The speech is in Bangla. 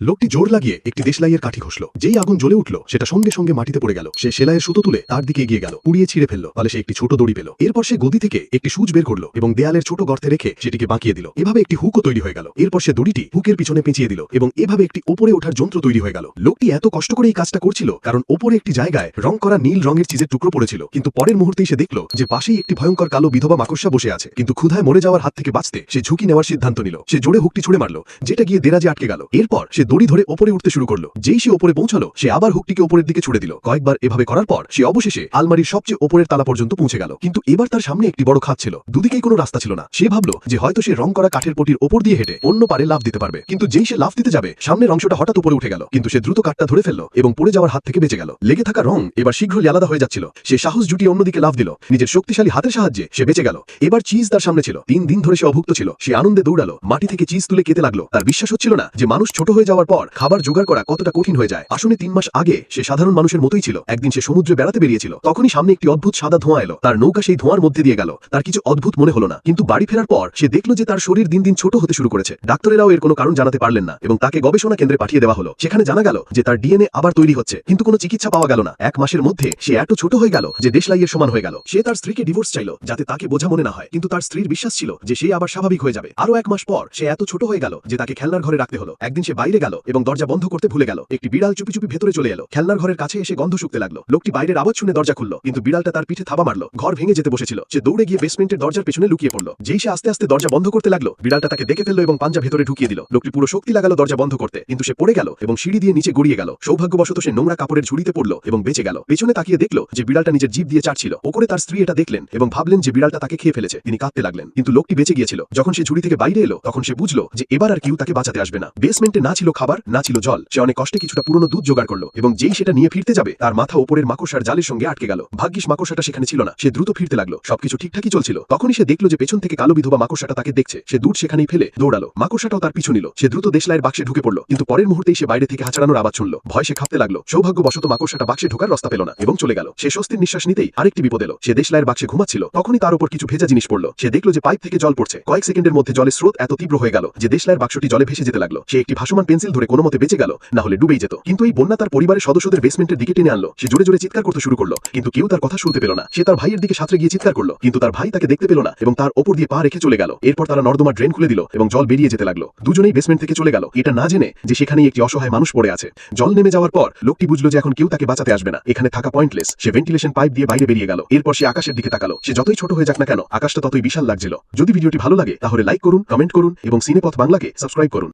লোকটি জোর লাগিয়ে একটি দেশলাইয়ের কাঠি ঘষল। যেই আগুন জ্বলে উঠল, সেটা সঙ্গে সঙ্গে মাটিতে পড়ে গেল। সে সেলাইয়ের সুতো তুলে তার দিকে এগিয়ে গেল, পুড়িয়ে ছিঁড়ে ফেলল, ফলে সে একটি ছোট দড়ি পেল। এরপর সে গদি থেকে একটি সুচ বের করল এবং দেয়ালের ছোট গর্তে রেখে সেটিকে বাঁকিয়ে দিল। এভাবে একটি হুকও তৈরি হয়ে গেল। এরপর সে দড়িটি হুকের পিছনে পেঁচিয়ে দিল এবং এভাবে একটি ওপরে ওঠার যন্ত্র তৈরি হয়ে গেল। লোকটি এত কষ্ট করে এই কাজটা করছিল, কারণ ওপরে একটি জায়গায় রং করা নীল রঙের চিজের টুকরো পড়েছিল। কিন্তু পরের মুহূর্তেই সে দেখল যে পাশেই একটি ভয়ঙ্কর কালো বিধবা মাকড়সা বসে আছে। কিন্তু ক্ষুধায় মরে যাওয়ার হাত থেকে বাঁচতে সে ঝুঁকি নেওয়ার সিদ্ধান্ত নিল। সে জোরে হুকটি ছুড়ে মারল, যেটা গিয়ে দেরাজে আটকে গেল। এরপর সে দড়ি ধরে ওপরে উঠতে শুরু করল। যেই সে ওপরে পৌঁছালো, সে আবার হুকটিকে ওপরের দিকে ছুড়ে দিল। কয়েকবার এভাবে করার পর, সে অবশেষে আলমারির সবচেয়ে ওপরের তালা পর্যন্ত পৌঁছে গেল। কিন্তু এবার তার সামনে একটি বড় খাত ছিল। দুদিকেই কোনো রাস্তা ছিল না। সে ভাবলো যে হয়তো সে রং করা কাঠের পটির ওপর দিয়ে হেঁটে অন্য পারে লাভ দিতে পারবে। কিন্তু যেই সে লাভ দিতে যাবে, সামনের অংশটা হঠাৎ উপরে উঠে গেল। কিন্তু সে দ্রুত কাঠটা ধরে ফেলল এবং পড়ে যাওয়ার হাত থেকে বেঁচে গেল। লেগে থাকা রং এবার শীঘ্রই আলাদা হয়ে যাচ্ছিল। সে সাহস জুটিয়ে অন্যদিকে লাভ দিল। নিজের শক্তিশালী হাতের সাহায্যে সে বেঁচে গেল। এবার চিজ তার সামনে ছিল। তিন দিন ধরে সে অভুক্ত ছিল। সে আনন্দে দৌড়ালো। মাটি থেকে চিজ তুলে কেতে লাগল। তার বিশ্বাস হচ্ছিল না যে মানুষ ছোট হয়ে যাওয়ার পর খাবার জোগাড় করা কতটা কঠিন হয়ে যায়। আসলে তিন মাস আগে সে সাধারণ মানুষের মতোই ছিল। একদিন সে সমুদ্রে বেড়াতে বেরিয়েছিল। তখনই সামনে একটি অদ্ভুত সাদা ধোঁয়া এলো। তার নৌকা সেই ধোঁয়ার মধ্যে দিয়ে গেল। তার কিছু অদ্ভুত মনে হলো না। কিন্তু বাড়ি ফেরার পর সে দেখল যে তার শরীর দিন দিন ছোট হতে শুরু করেছে। ডাক্তারেরাও এর কোনো কারণ জানাতে পারলেন না এবং তাকে গবেষণা কেন্দ্রে পাঠিয়ে দেওয়া হলো। সেখানে জানা গেল যে তার ডিএনএ আবার তৈরি হচ্ছে। কিন্তু কোনো চিকিৎসা পাওয়া গেল না। এক মাসের মধ্যে সে এত ছোট হয়ে গেল যে দেশলাইয়ের সমান হয়ে গেল। সে তার স্ত্রীকে ডিভোর্স চাইল, যাতে তাকে বোঝা মনে না হয়। কিন্তু তার স্ত্রীর বিশ্বাস ছিল যে সে আবার স্বাভাবিক হয়ে যাবে। আরও এক মাস পর সে এত ছোট হয়ে গেল যে তাকে খেলনার ঘরে রাখতে হলো। একদিন সে বাইরে গেল। এবং দরজা বন্ধ করতে ভুলে গেল। একটি বিড়াল চুপি চুপি ভেতরে চলে এলো। খেলনার ঘরের কাছে এসে গন্ধ শুকতে লাগল। লোকটি বাইরের আওয়াজ শুনে দরজা খুললো, কিন্তু বিড়ালটা তার পিঠে থাবা মারলো। ঘর ভেঙে যেতে বসেছিল। সে দৌড়ে গিয়ে বেসমেন্টের দরজার পেছনে লুকিয়ে পড়ল। যেই সে আস্তে আস্তে দরজা বন্ধ করতে লাগল, বিড়ালটা তাকে দেখে ফেলল এবং পাঞ্জা ভেতরে ঢুকিয়ে দিল। লোকটি পুরো শক্তি লাগালো দরজা বন্ধ করতে, কিন্তু সে পড়ে গেল এবং সিঁড়ি দিয়ে নিচে গড়িয়ে গেল। সৌভাগ্যবশত সে নোংরা কাপড়ের ঝুড়িতে পড়ল এবং বেঁচে গেল। পেছনে তাকিয়ে দেখল যে বিড়ালটা নিজের জিভ দিয়ে চাটছিল। ওপরে তার স্ত্রী এটা দেখলেন এবং ভাবলেন যে বিড়ালটা তাকে খেয়ে ফেলেছে। তিনি কাঁদতে লাগলেন, কিন্তু লোকটি বেঁচে গিয়েছিল। যখন সে ঝুড়ি থেকে বাইরে এলো, তখন সে বুঝলো যে এবার আর কেউ তাকে বাঁচাতে আসবে না। বেসমেন্টে না ছিল খাবার না ছিল জল, সে অনেক কষ্টে কিছুটা পুরনো দুধ জোগাড় করল এবং যেই সেটা নিয়ে ফিরতে যাবে, তার মাথা ওপরের মাকড়সার জালের সঙ্গে আটকে গেল। ভাগ্যিস মাকড়সাটা সেখানে ছিল না। সে দ্রুত ফিরতে লাগল। সবকিছু ঠিকঠাকই চলছিল। তখনই সে দেখল যে পেছন থেকে কালো বিধবা মাকড়সাটা তাকে দেখছে। সে দুধ সেখানেই ফেলে দৌড়ালো। মাকড়সাটাও তার পিছু নিল। সে দ্রুত দেশলাইয়ের বাক্সে ঢুকে পড়ল। কিন্তু পরের মুহূর্তেই সে বাইরে থেকে হাঁচড়ানোর আওয়াজ শুনলো। ভয় সে খাপতে লাগল। সৌভাগ্যবশত মাকড়সাটা বাক্সে ঢোকার রাস্তা পেল না এবং চলে গেল। সে স্বস্তির নিঃশ্বাস নিতেই আরেকটি বিপদ এলো। সে দেশলাইয়ের বাক্সে ঘুমাচ্ছিল। তখনই তার উপর কিছু ভেজা জিনিস পড়ল। সে দেখল যে পাইপ থেকে জল পড়ছে। কয়েক সেকেন্ডের মধ্যে জলের স্রোত এত তীব্র হয়ে গেল যে দেশলাইয়ের বাক্সটি জলে ভেসে যেতে লাগল। সে একটি ভাসমান পেন্সিল ধরে কোনো মতে বেঁচে গেল, না হলে ডুবেই যেত। কিন্তু এই বন্যা তার পরিবারের সদস্যদের বেসমেন্টের দিকে টেনে আনলো। সে জোরে জোরে চিৎকার করতে শুরু করল, কিন্তু কেউ তার কথা শুনতে পেল না। সে তার ভাইয়ের দিকে সাঁতরে গিয়ে চিৎকার করল, কিন্তু তার ভাই তাকে দেখতে পেল না এবং তার ওপর দিয়ে পা রেখে চলে গেল। এরপর তারা নর্দমা ড্রেন খুলে দিল এবং জল বেরিয়ে যেতে লাগল। দুজনেই বেসমেন্ট থেকে চলে গেল। এটা না জেনে যে সেখানেই একটি অসহায় মানুষ পড়ে আছে। জল নেমে যাওয়ার পর লোকটি বুঝলো যে এখন কেউ তাকে বাঁচাতে আসবে না। এখানে থাকা পয়েন্টলেস সে ভেন্টিলেশন পাইপ দিয়ে বাইরে বেরিয়ে গেল। এরপর সে আকাশের দিকে তাকালো। সে যতই ছোট হয়ে যাক না কেন, আকাশটা ততই বিশাল লাগছিল। যদি ভিডিওটি ভালো লাগে, তাহলে লাইক করুন কমেন্ট করুন এবং সিনেপথ বাংলাকে সাবস্ক্রাইব করুন।